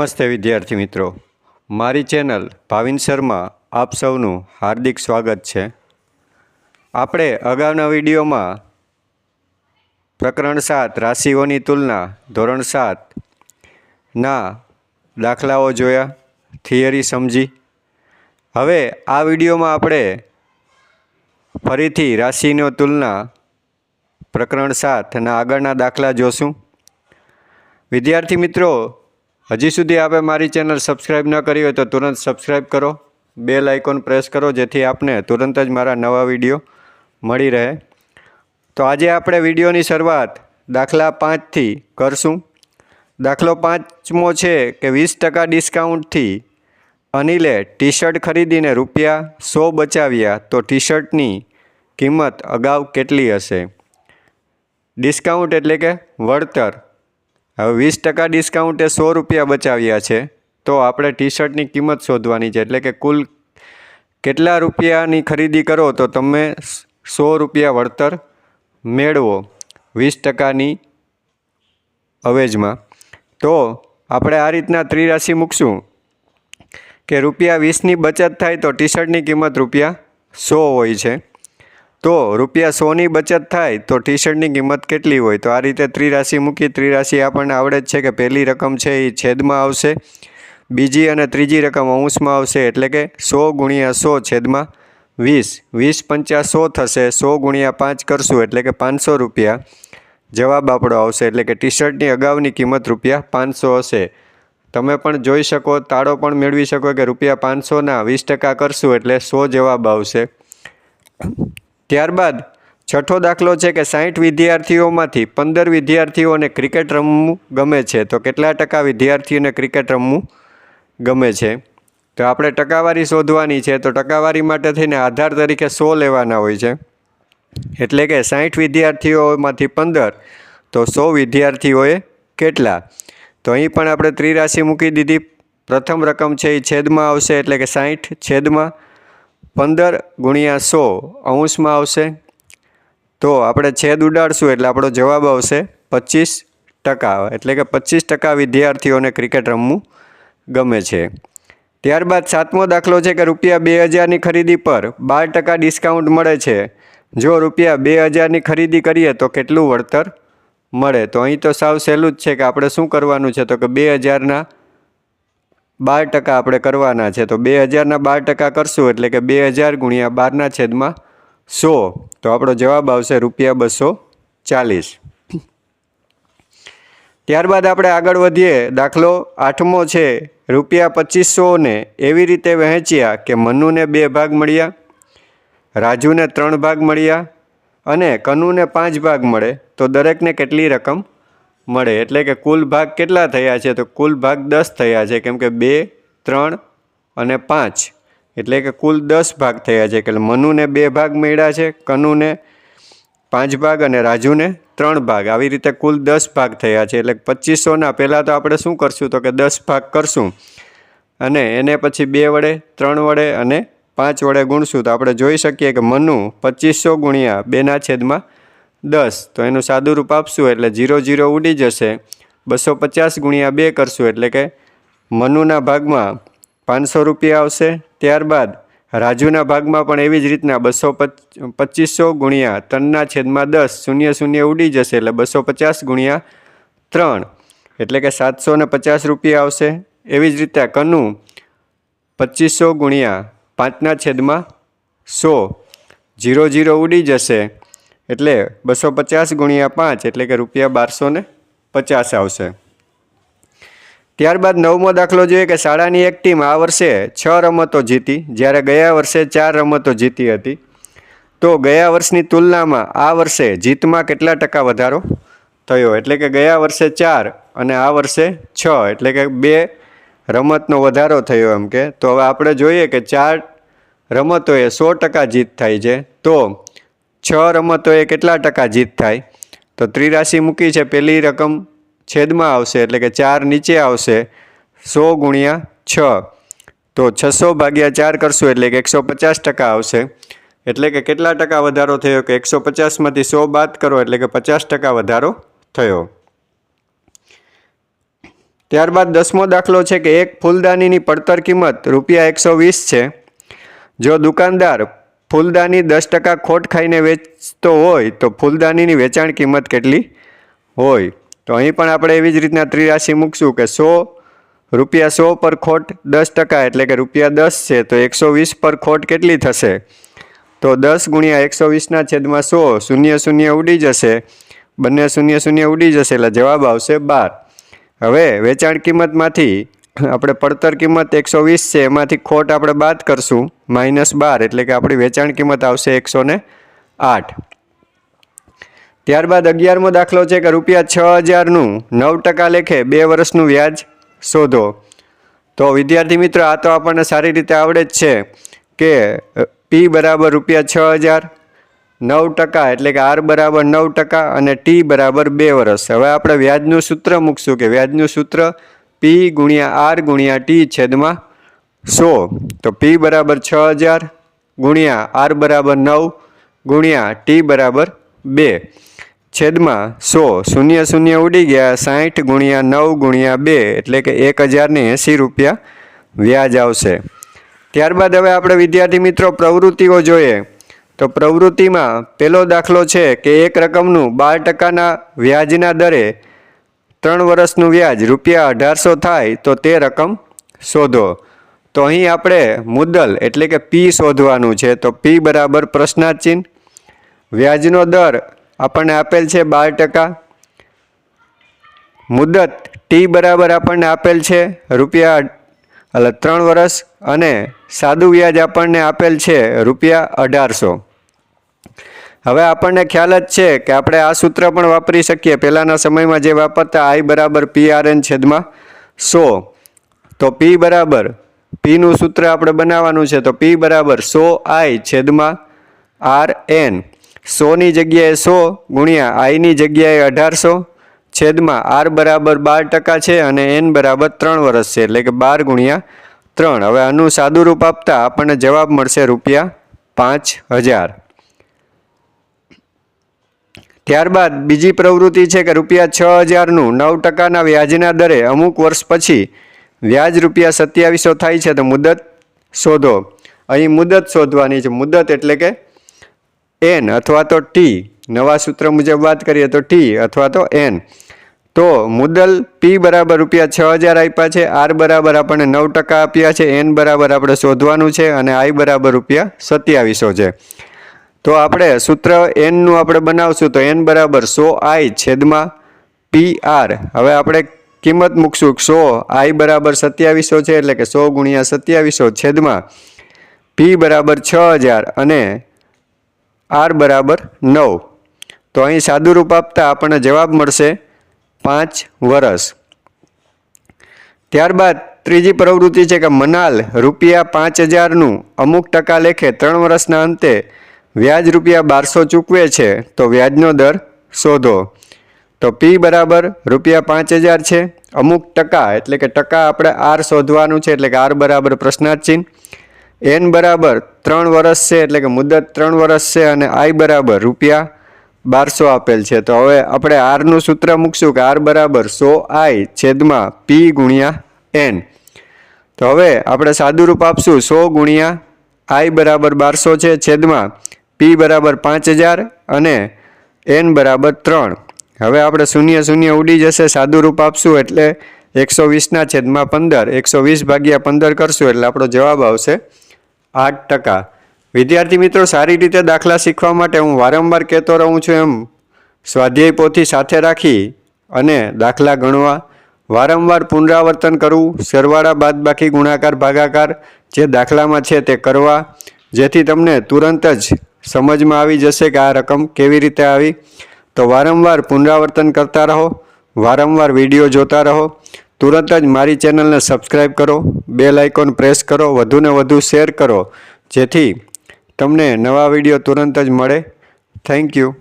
નમસ્તે વિદ્યાર્થી મિત્રો. મારી ચેનલ ભાવિન શર્મા આપ સૌનું હાર્દિક સ્વાગત છે. આપણે અગાઉના વિડીયોમાં પ્રકરણ સાત રાશિઓની તુલના ધોરણ સાત ના દાખલાઓ જોયા, થિયરી સમજી. હવે આ વિડીયોમાં આપણે ફરીથી રાશિનો તુલના પ્રકરણ સાતના આગળના દાખલા જોશું. વિદ્યાર્થી મિત્રો હજી સુધી આપે મારી ચેનલ સબસ્ક્રાઈબ ન કરી હોય તો તુરંત સબસ્ક્રાઈબ કરો. બેલ આઇકોન પ્રેસ કરો જેથી આપને તુરંત જ મારા નવા વીડિયો મળી રહે. તો આજે આપણે વિડીયોની શરૂઆત દાખલા પાંચથી કરશું. દાખલો પાંચમો છે કે વીસ ટકા ડિસ્કાઉન્ટથી અનિલે ટી શર્ટ ખરીદીને રૂપિયા સો બચાવ્યા તો ટી શર્ટની કિંમત અગાઉ કેટલી હશે? ડિસ્કાઉન્ટ એટલે કે વળતર. હવે વીસ ટકા ડિસ્કાઉન્ટે સો રૂપિયા બચાવ્યા છે. તો આપણે ટી શર્ટની કિંમત શોધવાની છે. એટલે કે કુલ કેટલા રૂપિયાની ખરીદી કરો તો તમે સો રૂપિયા વળતર મેળવો વીસ ટકાની અવેજમાં. તો આપણે આ રીતના ત્રિરાશિ મૂકશું. કે રૂપિયા વીસની બચત થાય તો ટી શર્ટની કિંમત રૂપિયા સો હોય છે. તો રૂપિયા સોની બચત થાય તો ટી શર્ટની કિંમત કેટલી હોય? તો આ રીતે ત્રિરાશિ મૂકી, ત્રિરાશિ આપણને આવડે જ છે કે પહેલી રકમ છે એ છેદમાં આવશે. બીજી અને ત્રીજી રકમ અંશમાં આવશે એટલે કે સો ગુણ્યા સો છેદમાં વીસ. વીસ પંચા સો થશે, સો ગુણ્યા પાંચ કરશું એટલે કે પાંચસો રૂપિયા જવાબ આપણો આવશે એટલે કે ટી શર્ટની અગાઉની કિંમત રૂપિયા પાંચસો હશે. તમે પણ જોઈ શકો, તાળો પણ મેળવી શકો કે રૂપિયા પાંચસોના વીસ ટકા કરશું એટલે સો જવાબ આવશે. ત્યારબાદ છઠ્ઠો દાખલો છે કે સાઠ વિદ્યાર્થીઓમાંથી પંદર વિદ્યાર્થીઓને ક્રિકેટ રમવું ગમે છે. તો કેટલા ટકા વિદ્યાર્થીઓને ક્રિકેટ રમવું ગમે છે? તો આપણે ટકાવારી શોધવાની છે. તો ટકાવારી માટે થઈને આધાર તરીકે સો લેવાના હોય છે. એટલે કે સાઠ વિદ્યાર્થીઓમાંથી પંદર, તો સો વિદ્યાર્થીઓએ કેટલા? તો અહીં પણ આપણે ત્રિરાશિ મૂકી દીધી. પ્રથમ રકમ છે એ છેદમાં આવશે. એટલે કે સાઠ છેદમાં પંદર ગુણ્યા સો અંશમાં આવશે. તો આપણે છેદ ઉડાડશું એટલે આપણો જવાબ આવશે પચીસ ટકા. એટલે કે પચીસ ટકા વિદ્યાર્થીઓને ક્રિકેટ રમવું ગમે છે. ત્યારબાદ સાતમો દાખલો છે કે રૂપિયા બે હજારની ખરીદી પર બાર ટકા ડિસ્કાઉન્ટ મળે છે. જો રૂપિયા બે હજારની ખરીદી કરીએ તો કેટલું વળતર મળે? તો અહીં તો સાવ સહેલું જ છે કે આપણે શું કરવાનું છે? તો કે બે હજારના બાર ટકા આપણે કરવાના છે. તો બે હજારના બાર ટકા કરશું એટલે કે બે હજાર ગુણ્યા બારના છેદમાં સો. તો આપણો જવાબ આવશે રૂપિયા બસો ચાલીસ. ત્યારબાદ આપણે આગળ વધીએ. દાખલો આઠમો છે. રૂપિયા પચીસોને એવી રીતે વહેંચ્યા કે મનુને બે ભાગ મળ્યા, રાજુને ત્રણ ભાગ મળ્યા અને કનુને પાંચ ભાગ મળે. તો દરેકને કેટલી રકમ મળે. એટલે કે કુલ ભાગ કેટલા થયા છે? તો કુલ ભાગ દસ થયા છે. કેમ કે બે, ત્રણ અને પાંચ. એટલે કે કુલ દસ ભાગ થયા છે. એટલે મનુને બે ભાગ મળ્યા છે, કનુને પાંચ ભાગ અને રાજુને ત્રણ ભાગ. આવી રીતે કુલ દસ ભાગ થયા છે. એટલે પચીસોના, પહેલાં તો આપણે શું કરશું? તો કે દસ ભાગ કરશું. અને એને પછી બે વડે, ત્રણ વડે અને પાંચ વડે ગુણશું. તો આપણે જોઈ શકીએ કે મનુ પચીસો ગુણ્યા બેના છેદમાં દસ. તો એનું સાદું રૂપ આપશું એટલે જીરો જીરો ઉડી જશે. બસો પચાસ ગુણ્યા બે કરશું એટલે કે મનુના ભાગમાં પાંચસો રૂપિયા આવશે. ત્યારબાદ રાજુના ભાગમાં પણ એવી જ રીતના બસો પચીસો ગુણ્યા ત્રણના છેદમાં દસ શૂન્ય શૂન્ય ઉડી જશે એટલે બસો પચાસ ગુણ્યા ત્રણ. એટલે કે સાતસો ને પચાસ રૂપિયા આવશે. એવી જ રીતે કનુ પચીસો ગુણ્યા પાંચના છેદમાં સો. જીરો જીરો ઉડી જશે. એટલે બસો પચાસ ગુણ્યા પાંચ એટલે કે રૂપિયા બારસો પચાસ આવશે. ત્યારબાદ નવમો દાખલો જોઈએ કે શાળાની એક ટીમ આ વર્ષે છ રમતો જીતી, જ્યારે ગયા વર્ષે ચાર રમતો જીતી હતી. તો ગયા વર્ષની તુલનામાં આ વર્ષે જીતમાં કેટલા ટકા વધારો થયો? એટલે કે ગયા વર્ષે ચાર અને આ વર્ષે છ, એટલે કે બે રમતનો વધારો થયો એમ કે. તો હવે આપણે જોઈએ કે ચાર રમતોએ સો ટકા જીત થાય છે. તો છ રમતોએ કેટલા ટકા જીત થાય? તો ત્રિરાશિ મૂકી છે. પહેલી રકમ છેદમાં આવશે, એટલે કે ચાર નીચે આવશે. સો ગુણ્યા છ. તો છસો ભાગ્યા ચાર કરશું, એટલે કે એકસો પચાસ ટકા આવશે. એટલે કે કેટલા ટકા વધારો થયો? કે એકસો પચાસમાંથી સો બાદ કરો, એટલે કે પચાસ ટકા વધારો થયો. ત્યારબાદ દસમો દાખલો છે કે એક ફૂલદાનીની પડતર કિંમત રૂપિયા એકસો વીસ છે. જો દુકાનદાર ફૂલદાની દસ ટકા ખોટ ખાઈને વેચતો હોય તો ફૂલદાનીની વેચાણ કિંમત કેટલી હોય? તો અહીં પણ આપણે એવી જ રીતના ત્રિરાશિ મૂકશું કે સો રૂપિયા સો પર ખોટ દસ ટકા એટલે કે રૂપિયા દસ છે, તો એકસો વીસ પર ખોટ કેટલી થશે? તો દસ ગુણ્યા એકસો વીસના છેદમાં સો શૂન્ય શૂન્ય ઉડી જશે. બંને શૂન્ય શૂન્ય ઉડી જશે એટલે જવાબ આવશે બાર. હવે વેચાણ કિંમતમાંથી આપણે પડતર કિંમત એકસો વીસ છે, એમાંથી ખોટ આપણે બાદ કરશું. માઇનસ બાર એટલે કે આપણી વેચાણ કિંમત આવશે એકસો ને આઠ. ત્યારબાદ અગિયારમો દાખલો છે કે રૂપિયા છ હજારનું નવ ટકા લેખે બે વર્ષનું વ્યાજ શોધો. તો વિદ્યાર્થી મિત્રો, આ તો આપણને સારી રીતે આવડે જ છે કે પી બરાબર રૂપિયા છ હજાર, નવ ટકા એટલે કે આર બરાબર નવ ટકા અને ટી બરાબર બે વર્ષ. હવે આપણે વ્યાજનું સૂત્ર મૂકશું કે વ્યાજનું સૂત્ર પી ગુણ્યા આર ગુણ્યા ટી છેદમાં સો. તો પી બરાબર છ હજાર ગુણ્યા આર બરાબર નવ ગુણ્યા ટી બરાબર બે. છેદમાં સો. શૂન્ય શૂન્ય ઉડી ગયા. સાહીઠ ગુણ્યા નવ ગુણ્યા બે. એટલે કે એક હજારને એંસી રૂપિયા વ્યાજ આવશે. ત્યારબાદ હવે આપણે વિદ્યાર્થી મિત્રો પ્રવૃત્તિઓ જોઈએ. તો પ્રવૃત્તિમાં પહેલો દાખલો છે કે એક રકમનું બાર ટકાના વ્યાજના દરે ત્રણ વર્ષનું વ્યાજ, રૂપિયા અઢારસો થાય તો તે રકમ શોધો. તો અહીં આપણે મુદ્દલ, એટલે કે પી શોધવાનું છે. તો પી બરાબર પ્રશ્નાર્થ વ્યાજનો દર આપણને આપેલ છે બાર ટકા. મુદત, ટી બરાબર આપણને આપેલ છે રૂપિયા એટલે ત્રણ વર્ષ. અને સાદું વ્યાજ આપણને આપેલ છે રૂપિયા અઢારસો. હવે આપણને ખ્યાલ જ છે કે આપણે આ સૂત્ર પણ વાપરી શકીએ. પહેલાંના સમયમાં જે વાપરતા આઈ બરાબર પી આર એન છેદમાં સો. તો પી બરાબર પીનું સૂત્ર આપણે બનાવવાનું છે, તો પી બરાબર સો આઈ છેદમાં આર એન સોની જગ્યાએ સો ગુણ્યા આઈની જગ્યાએ અઢારસો છેદમાં આર બરાબર બાર ટકા છે અને એન બરાબર ત્રણ વર્ષ છે, એટલે કે બાર ગુણ્યા ત્રણ. હવે આનું સાદું રૂપ આપતા આપણને જવાબ મળશે રૂપિયા પાંચ હજાર. ત્યારબાદ બીજી પ્રવૃત્તિ છે કે રૂપિયા છ હજારનું નવ ટકાના વ્યાજના દરે અમુક વર્ષ પછી વ્યાજ રૂપિયા સત્યાવીસો થાય છે તો મુદત શોધો. અહીં મુદત શોધવાની છે. મુદત એટલે કે એન અથવા તો ટી. નવા સૂત્ર મુજબ વાત કરીએ તો ટી અથવા તો એન. તો મુદલ પી બરાબર રૂપિયા છ હજાર આપ્યા છે. આર બરાબર આપણને નવ ટકા આપ્યા છે. એન બરાબર આપણે શોધવાનું છે અને આઈ બરાબર રૂપિયા સત્યાવીસો છે. તો આપણે સૂત્ર એનનું આપણે બનાવશું તો એન બરાબર સો આઈ છેદમાં પી આર હવે આપણે કિંમત મૂકશું સો આઈ બરાબર સત્યાવીસો છે એટલે કે સો ગુણ્યા સત્યાવીસો છેદમાં પી બરાબર છ હજાર અને આર બરાબર નવ. તો અહીં સાદું રૂપ આપતા આપણને જવાબ મળશે પાંચ વર્ષ ત્યારબાદ ત્રીજી પ્રવૃત્તિ છે કે મનાલ રૂપિયા પાંચ હજારનું અમુક ટકા લેખે ત્રણ વર્ષના અંતે વ્યાજ રૂપિયા બારસો ચૂકવે છે, તો વ્યાજનો દર શોધો. તો પી બરાબર રૂપિયા પાંચ હજાર છે. અમુક ટકા, એટલે કે ટકા આપણે આર શોધવાનું છે, એટલે કે આર બરાબર પ્રશ્નાર્થ એન બરાબર ત્રણ વર્ષ છે, એટલે કે મુદત ત્રણ વર્ષ છે, અને આઈ બરાબર રૂપિયા બારસો આપેલ છે. તો હવે આપણે આરનું સૂત્ર મૂકશું કે આર બરાબર સો આઈ છેદમાં પી ગુણ્યા એન તો હવે આપણે સાદું રૂપ આપશું, સો ગુણ્યા આઈ બરાબર બારસો છે, છેદમાં પી બરાબર પાંચ હજાર અને એન બરાબર ત્રણ. હવે આપણે શૂન્ય શૂન્ય ઉડી જશે સાદું રૂપ આપશું એટલે એકસો વીસના છેદમાં પંદર. એકસો વીસ ભાગ્યા પંદર કરશું એટલે આપણો જવાબ આવશે આઠ ટકા. વિદ્યાર્થી મિત્રો, સારી રીતે દાખલા શીખવા માટે હું વારંવાર કહેતો રહું છું એમ. સ્વાધ્યાય પોથી સાથે રાખી અને દાખલા ગણવા. વારંવાર પુનરાવર્તન કરવું, સરવાળા બાદબાકી ગુણાકાર, ભાગાકાર જે દાખલામાં છે તે કરવા. જેથી તમને તુરંત જ સમજમાં આવી જશે કે આ રકમ કેવી રીતે આવી? તો વારંવાર પુનરાવર્તન કરતા રહો, વારંવાર વીડિયો જોતા રહો. તુરંત જ મારી ચેનલને સબસ્ક્રાઈબ કરો બેલ આઇકોન પ્રેસ કરો, વધુને વધુ શેર કરો, જેથી તમને નવા વીડિયો તુરંત જ મળે. Thank you.